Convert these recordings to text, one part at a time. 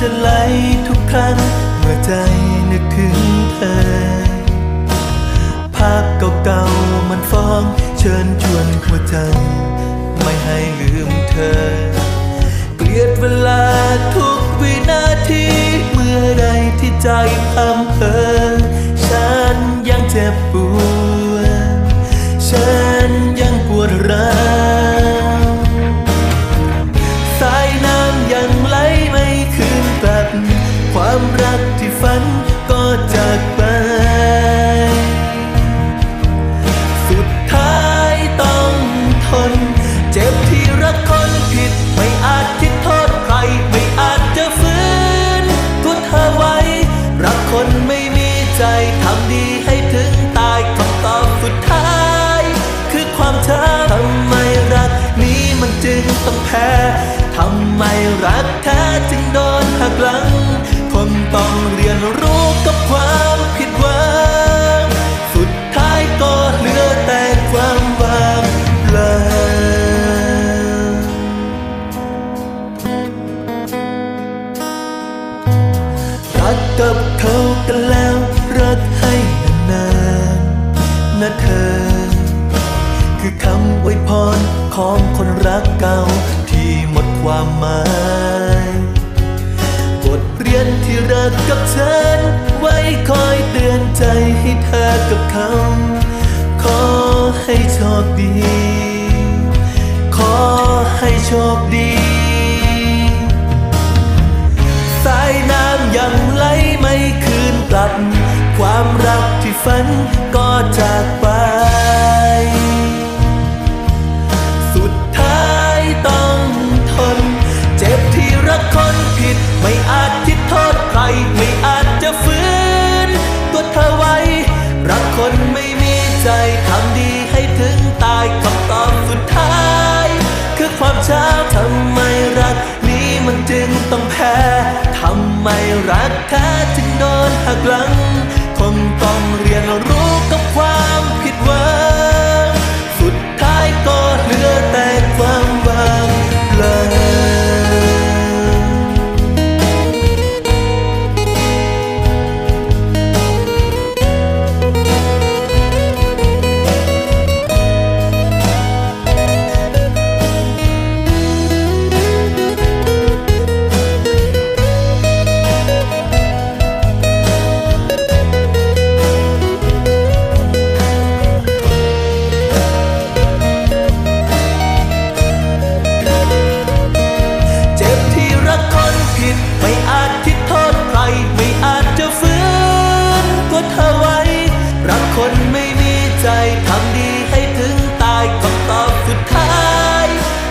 จะไหลทุกครั้ง เมื่อใจนึกถึงเธอ ภาพเก่าๆมันฟ้อง เชิญชวนหัวใจ ไม่ให้ลืมเธอ เกลียดเวลาทุกวินาที เมื่อใดที่ใจพำเพอฉันยังเจ็บปวดฉันยังปวดร้าว ความรักที่ฝันก็จาก ความหมายบทเรียนที่รักกับฉัน ไว้คอยเตือนใจให้เธอกับเขา ขอให้โชคดี ขอให้โชคดีสายน้ำยังไหลไม่คืนกลับ ความรักที่ฝันก็จาก แท้จึงโดนหักหลัง คงต้องเรียนรู้ นไม่มีใจทำดีให้ถึงตายคำตอบสุดท้าย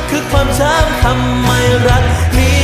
คือความช้ำทำไมรักนี้